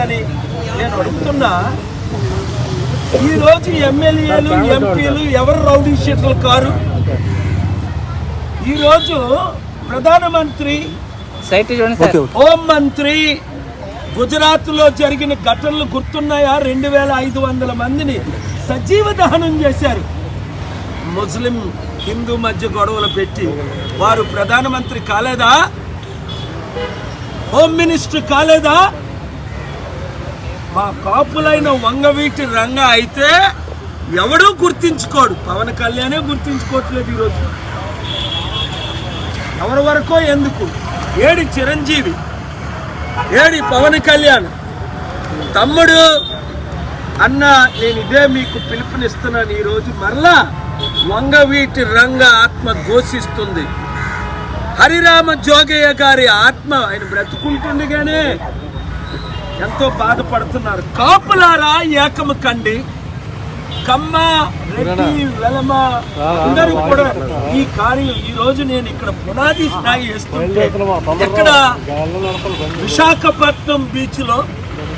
వచ్చిందని నేను అడుగుతున్నా. ఈ రోజు ఎమ్మెల్యేలు ఎంపీలు ఎవరు రౌడీ షీటర్లు కారు? ఈరోజు ప్రధానమంత్రి సైట్ చూడండి సార్. హోం మంత్రి గుజరాత్లో జరిగిన ఘటనలు గుర్తున్నాయా? రెండు వేల ఐదు వందల మందిని సజీవ దహనం చేశారు. ముస్లిం హిందూ మధ్య గొడవలు పెట్టి వారు ప్రధానమంత్రి కాలేదా? హోమ్ మినిస్టర్ కాలేదా? మా కాపులైన వంగవీటి రంగ అయితే ఎవడూ గుర్తించుకోడు. పవన్ కళ్యాణే గుర్తించుకోవట్లేదు ఈరోజు. ఎవరి వరకో ఎందుకు? ఏడి చిరంజీవి ఏడి పవన్ కళ్యాణ్ తమ్ముడు అన్న నేను ఇదే మీకు పిలుపునిస్తున్నాను ఈరోజు. మరలా వంగవీటి రంగ ఆత్మ ఘోషిస్తుంది. హరిరామ జోగయ్య గారి ఆత్మ ఆయన బ్రతుకుంటుండగానే ఎంతో బాధపడుతున్నారు. కాపులారా ఏకము కండి. కమ్మ రెడ్డి వెలమ అందరూ కూడా ఈ కార్యం ఈ రోజు నేను ఇక్కడ పునాది స్థాయి వేస్తుంటే ఎక్కడ విశాఖపట్నం బీచ్లో